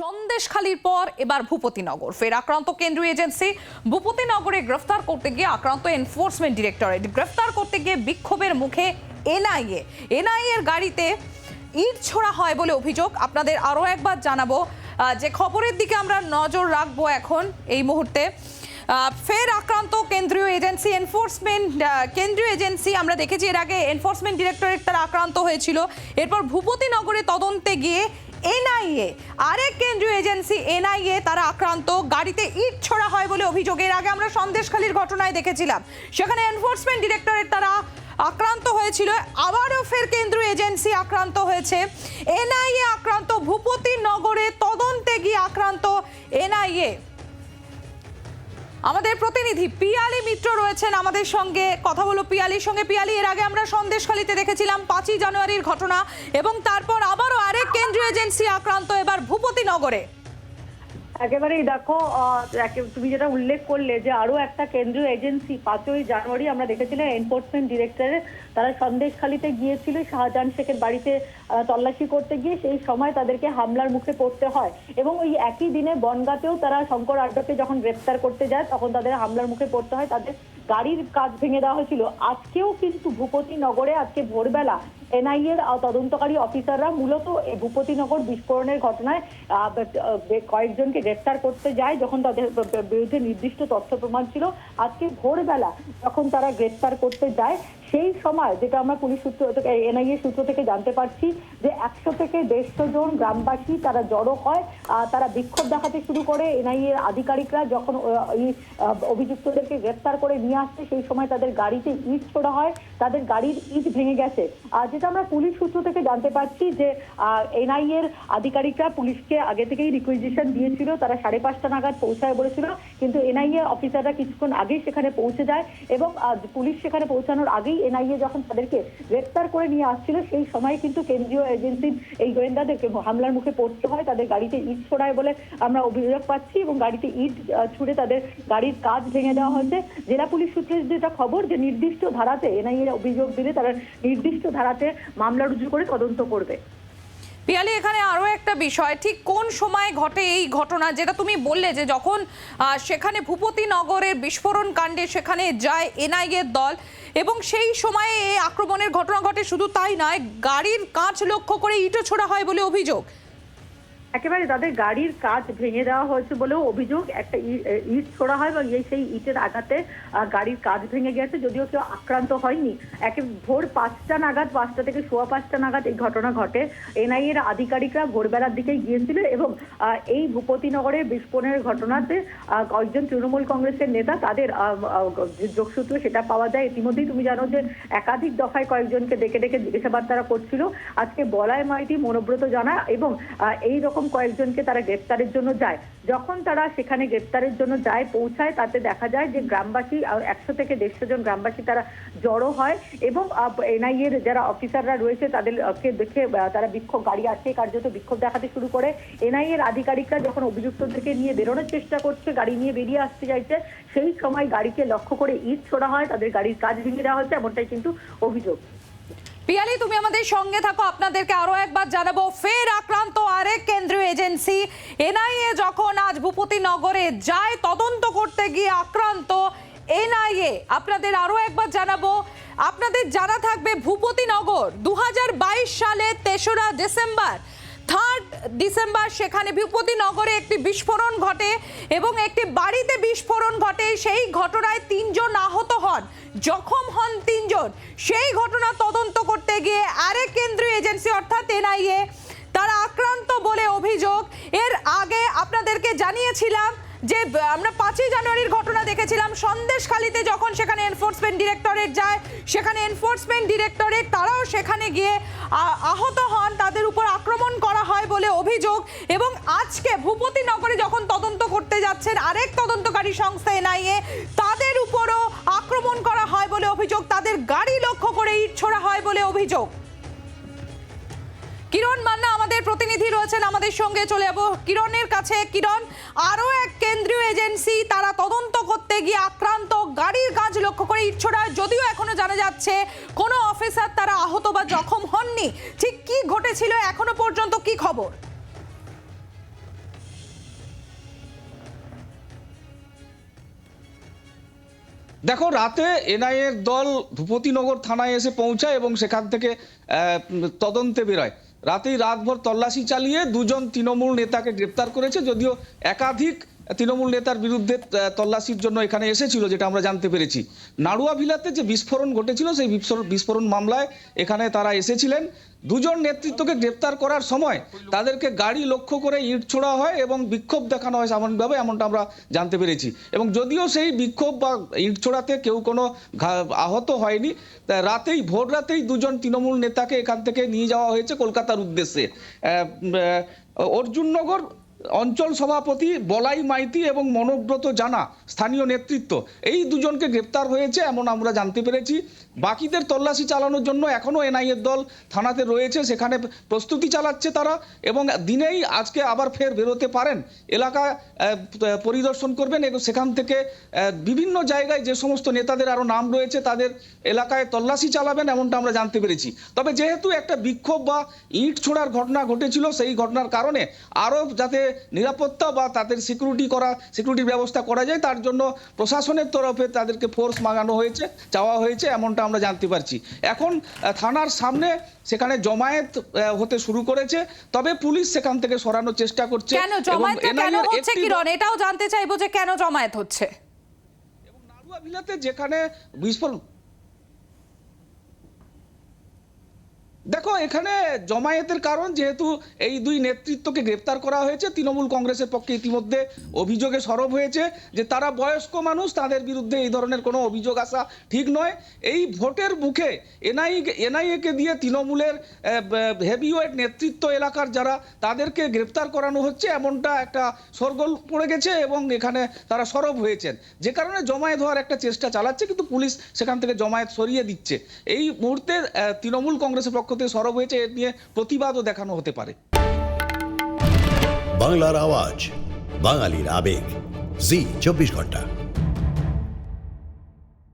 সন্দেশখালির পর এবার ভূপতিনগর। ফের আক্রান্ত কেন্দ্রীয় এজেন্সি ভূপতিনগরে গ্রেফতার করতে গিয়ে আক্রান্ত এনফোর্সমেন্ট ডিরেক্টরেট গ্রেফতার করতে গিয়ে বিক্ষোভের মুখে এনআইএ। এনআইএ এর গাড়িতে ইট ছোড়া হয় বলে অভিযোগ। আপনাদের আরও একবার জানাব যে খবরের দিকে আমরা নজর রাখব এখন এই মুহূর্তে। ফের আক্রান্ত কেন্দ্রীয় এজেন্সি এনফোর্সমেন্ট কেন্দ্রীয় এজেন্সি, আমরা দেখেছি এর আগে এনফোর্সমেন্ট ডিরেক্টরেট তারা আক্রান্ত হয়েছিল। এরপর ভূপতিনগরে তদন্তে গিয়ে এনআইএ, আরেক কেন্দ্রীয় এজেন্সি এনআইএ, তারা আক্রান্ত। গাড়িতে ইট ছোড়া হয় বলে অভিযোগ এর আগে আমরা সন্দেশখালীর ঘটনায় দেখেছিলাম। সেখানে এনফোর্সমেন্ট ডিরেক্টরের তারা আক্রান্ত হয়েছিল। আবারও ফের কেন্দ্রীয় এজেন্সি আক্রান্ত হয়েছে। এনআইএ আক্রান্ত ভূপতি নগরে তদন্তে গিয়ে আক্রান্ত এনআইএ। আমাদের প্রতিনিধি পিয়ালি মিত্র রয়েছেন আমাদের সঙ্গে। কথা বলো পিয়ালির সঙ্গে। পিয়ালি, এর আগে আমরা সন্দেশখালিতে দেখেছিলাম পাঁচই জানুয়ারির ঘটনা এবং তারপর আবারও আরেক কেন্দ্রীয় এজেন্সি আক্রান্ত এবার ভূপতি নগরে একেবারেই দেখো তুমি যেটা উল্লেখ করলে যে আরও একটা কেন্দ্রীয় এজেন্সি পাঁচই জানুয়ারি আমরা দেখেছিলাম এনফোর্সমেন্ট ডিরেক্টরের তারা সন্দেশখালিতে গিয়েছিল, শাহজাহান শেখের বাড়িতে তল্লাশি করতে গিয়ে সেই সময় তাদেরকে হামলার মুখে পড়তে হয়। এবং ওই একই দিনে বনগাতেও তারা শঙ্কর আড্ডাকে যখন গ্রেপ্তার করতে যায়, তখন তাদের হামলার মুখে পড়তে হয়, তাদের গাড়ির কাজ ভেঙে দেওয়া হয়েছিল। আজকেও কিন্তু ভূপতি নগরে আজকে ভোরবেলা এনআইএ এর তদন্তকারী অফিসাররা মূলত ভূপতিনগর বিস্ফোরণের ঘটনায় কয়েকজনকে গ্রেফতার করতে যায় যখন তাদের বিরুদ্ধে নির্দিষ্ট তথ্য প্রমাণ ছিল। আজকে ভোরবেলা যখন তারা গ্রেফতার করতে যায় সেই সময় যেটা আমরা পুলিশ সূত্র থেকে, এনআইএ সূত্র থেকে জানতে পারছি যে একশো থেকে দেড়শো জন গ্রামবাসী তারা জড়ো হয় তারা বিক্ষোভ দেখাতে শুরু করে। এনআইএ আধিকারিকরা যখন এই অভিযুক্তদেরকে গ্রেফতার করে নিয়ে আসছে, সেই সময় তাদের গাড়িতে ইট ছোড়া হয়, তাদের গাড়ির ইট ভেঙে গেছে। আর যেটা আমরা পুলিশ সূত্র থেকে জানতে পারছি যে এনআইএ এর আধিকারিকরা পুলিশকে আগে থেকেই রিকুইজিশন দিয়েছিল, তারা সাড়ে পাঁচটা নাগাদ পৌঁছায় বলেছিল, কিন্তু এনআইএ অফিসাররা কিছুক্ষণ আগেই সেখানে পৌঁছে যায় এবং পুলিশ সেখানে পৌঁছানোর আগেই এনআইএ যখন তাদেরকে গ্রেপ্তার করে নিয়ে আসছিল, সেই সময় কিন্তু কেন্দ্রীয় এজেন্সির এই গোয়েন্দাদেরকে হামলার মুখে পড়তে হয়। তাদের গাড়িতে ইট ছোড়ায় বলে আমরা অভিযোগ পাচ্ছি এবং গাড়িতে ইট ছুড়ে তাদের গাড়ির কাজ ভেঙে দেওয়া হয়েছে। জেলা পুলিশ সূত্রে যেটা খবর যে নির্দিষ্ট ধারাতে এনআইএ অভিযোগ দিলে তারা নির্দিষ্ট ধারাতে মামলা রুজু করে তদন্ত করবে। পিয়ালি, এখানে আরও একটা বিষয়। ঠিক কোন সময় ঘটে এই ঘটনা? যেটা তুমি বললে যে যখন সেখানে ভূপতিনগরের বিস্ফোরণ কাণ্ডে সেখানে যায় এনআইএর দল, এবং সেই সময়ে এই আক্রমণের ঘটনা ঘটে। শুধু তাই নয়, গাড়ির কাঁচ লক্ষ্য করে ইটো ছোড়া হয় বলে অভিযোগ। একেবারে তাদের গাড়ির কাজ ভেঙে দেওয়া হয়েছে বলেও অভিযোগ। একটা ইট ছোড়া হয় এবং এই সেই ইটের আঘাতে গাড়ির কাজ ভেঙে গেছে, যদিও কেউ আক্রান্ত হয়নি। একে, ভোর পাঁচটা নাগাদ, পাঁচটা থেকে সোয়া পাঁচটা নাগাদ এই ঘটনা ঘটে। এনআইএর আধিকারিকরা ভোরবেলার দিকেই গিয়েছিল এবং এই ভূপতিনগরের বিস্ফোরণের ঘটনাতে কয়েকজন তৃণমূল কংগ্রেসের নেতা তাদের যোগসূত্র সেটা পাওয়া যায়। ইতিমধ্যেই তুমি জানো যে একাধিক দফায় কয়েকজনকে ডেকে ডেকে জিজ্ঞাসাবাদ তারা করছিল। আজকে বলায় মাইতি মনোব্রত জানা এবং এই রকম কয়েকজনকে তারা গ্রেপ্তারের জন্য যায়। যখন তারা সেখানে গ্রেপ্তারের জন্য যায়, পৌঁছায়, তাতে দেখা যায় যে গ্রামবাসী একশো থেকে দেড়শো জন গ্রামবাসী তারা জড়ো হয় এবং এনআইএ এর যারা অফিসাররা রয়েছে তাদেরকে দেখে তারা বিক্ষোভ, গাড়ি আছে কার্যত বিক্ষোভ দেখাতে শুরু করে। এনআইএ এর আধিকারিকরা যখন অভিযুক্তদেরকে নিয়ে বেরোনোর চেষ্টা করছে, গাড়ি নিয়ে বেরিয়ে আসতে চাইছে, সেই সময় গাড়িকে লক্ষ্য করে ইট ছোড়া হয়, তাদের গাড়ির কাজ ভেঙে দেওয়া হচ্ছে, এমনটাই কিন্তু অভিযোগ। পিয়ালি, তুমি আমাদের সঙ্গে থাকো, আপনাদেরকে আরও একবার জানাব, ফের আক্রান্ত আরেক কেন্দ্রীয় এজেন্সি এনআইএ যখন আজ ভূপতি নগরে যায়, তদন্ত করতে গিয়ে আক্রান্ত এনআইএ। আপনাদের আরও একবার জানাব, আপনাদের জানা থাকবে ভূপতি নগর দু সালে তেসরা ডিসেম্বর থার্ড ডিসেম্বর সেখানে নগরে একটি বিস্ফোরণ ঘটে এবং একটি বাড়িতে বিস্ফোরণ ঘটে। সেই ঘটনায় তিনজন আহত হন, জখম হন তিনজন। সেই ঘটনা তদন্ত করতে গিয়ে আরেক কেন্দ্রীয় এজেন্সি অর্থাৎ এনআইএ আক্রান্ত বলে অভিযোগ। এর আগে আপনাদেরকে জানিয়েছিলাম যে, আমরা পাঁচই জানুয়ারির ঘটনা দেখেছিলাম। সন্দেশখালিতে যখন সেখানে এনফোর্সমেন্ট ডিরেক্টরেট যায়, সেখানে এনফোর্সমেন্ট ডিরেক্টরেট তারাও সেখানে গিয়ে আহত হন। তাদের উপর আক্রমণ করা হয় বলে অভিযোগ। এবং আজকে ভূপতি নগরে যখন তদন্ত করতে যাচ্ছেন, আরেক তদন্তকারী সংস্থা এনআইএ, তাদের উপরও আক্রমণ করা হয় বলে অভিযোগ। তাদের গাড়ি লক্ষ্য করে ইট ছোড়া হয় বলে অভিযোগ। কিরণ মান্না আমাদের প্রতিনিধি রয়েছেন আমাদের সঙ্গে। চলে যাব কিরণের কাছে। কিরণ, আরও এক কেন্দ্রীয় এজেন্সি, তারা তদন্ত করতে গিয়ে আক্রান্ত। গাড়ির কাজ লক্ষ্য করে ইচ্ছোটা যদিও এখনও জানা যাচ্ছে কোনো অফিসার তারা আহত বা জখম হননি। ঠিক কি ঘটেছিল এখনও পর্যন্ত কি খবর? দেখো, রাতে এনআইএর দল ভূপতিনগর থানায় এসে পৌঁছায় এবং সেখান থেকে তদন্তে বেরোয়। রাতেই রাতভর তল্লাশি চালিয়ে দুজন তৃণমূল নেতাকে গ্রেপ্তার করেছে যদিও একাধিক তৃণমূল নেতার বিরুদ্ধে তল্লাশির জন্য এখানে এসেছিল, যেটা আমরা জানতে পেরেছি। নাড়ুয়া ভিলাতে যে বিস্ফোরণ ঘটেছিল, সেই বিস্ফোরণ- মামলায় এখানে তারা এসেছিলেন। দুজন নেতৃত্বকে গ্রেপ্তার করার সময় তাদেরকে গাড়ি লক্ষ্য করে ইট ছোড়া হয় এবং বিক্ষোভ দেখানো হয় সাময়িকভাবে এমনটা আমরা জানতে পেরেছি। এবং যদিও সেই বিক্ষোভ বা ইট ছোড়াতে কেউ কোনো আহত হয়নি রাতেই, ভোর রাতেই দুজন তৃণমূল নেতাকে এখান থেকে নিয়ে যাওয়া হয়েছে কলকাতার উদ্দেশ্যে। অর্জুননগর অঞ্চল সভাপতি বলাই মাইতি এবং মনোব্রত জানা স্থানীয় নেতৃত্ব। এই দুজনকে গ্রেপ্তার হয়েছে এমন আমরা জানতে পেরেছি। বাকিদের তল্লাশি চালানোর জন্য এখনও এনআইএর দল থানাতে রয়েছে, সেখানে প্রস্তুতি চালাচ্ছে তারা এবং দিনেই আজকে আবার ফের বেরোতে পারেন। এলাকা পরিদর্শন করবেন এবং সেখান থেকে বিভিন্ন জায়গায় যে সমস্ত নেতাদের আরও নাম রয়েছে, তাদের এলাকায় তল্লাশি চালাবেন এমনটা আমরা জানতে পেরেছি। তবে যেহেতু একটা বিক্ষোভ বা ইট ছোড়ার ঘটনা ঘটেছিল, সেই ঘটনার কারণে আরও যাতে নিরাপত্তা বা তাদের সিকিউরিটি করা, সিকিউরিটির ব্যবস্থা করা যায়, তার জন্য প্রশাসনের তরফে তাদেরকে ফোর্স মাগানো হয়েছে, চাওয়া হয়েছে, এমনটা আমরা জানতে পারছি। এখন থানার সামনে সেখানে জমায়েত হতে শুরু করেছে তবে পুলিশ সেখান থেকে সরানোর চেষ্টা করছে কেন জমায়েত কেন হচ্ছে কিরণ এটাও জানতে চাইব যে কেন জমায়েত হচ্ছে। নাড়ুয়া ভিলাতে যেখানে বিস্ফোরণ এখানে জমায়েতের কারণ যেহেতু এই দুই নেতৃত্বকে গ্রেপ্তার করা হয়েছে, তৃণমূল কংগ্রেসের পক্ষে ইতিমধ্যে অভিযোগে সরব হয়েছে যে তারা বয়স্ক মানুষ, তাদের বিরুদ্ধে এই ধরনের কোনো অভিযোগ আসা ঠিক নয়। এই ভোটের মুখে এনআই, এনআইএকে দিয়ে তৃণমূলের হেভিওয়েট নেতৃত্ব এলাকার যারা, তাদেরকে গ্রেপ্তার করানো হচ্ছে, এমনটা একটা সরগোল পড়ে গেছে এবং এখানে তারা সরব হয়েছেন। যে কারণে জমায়েত হওয়ার একটা চেষ্টা চালাচ্ছে, কিন্তু পুলিশ সেখান থেকে জমায়েত সরিয়ে দিচ্ছে। এই মুহূর্তে তৃণমূল কংগ্রেসের পক্ষ থেকে সরব হয়েছে, এ নিয়ে প্রতিবাদও দেখানো হতে পারে। বাংলার আওয়াজ, বাঙালির আবেগ। জি, চব্বিশ ঘণ্টা।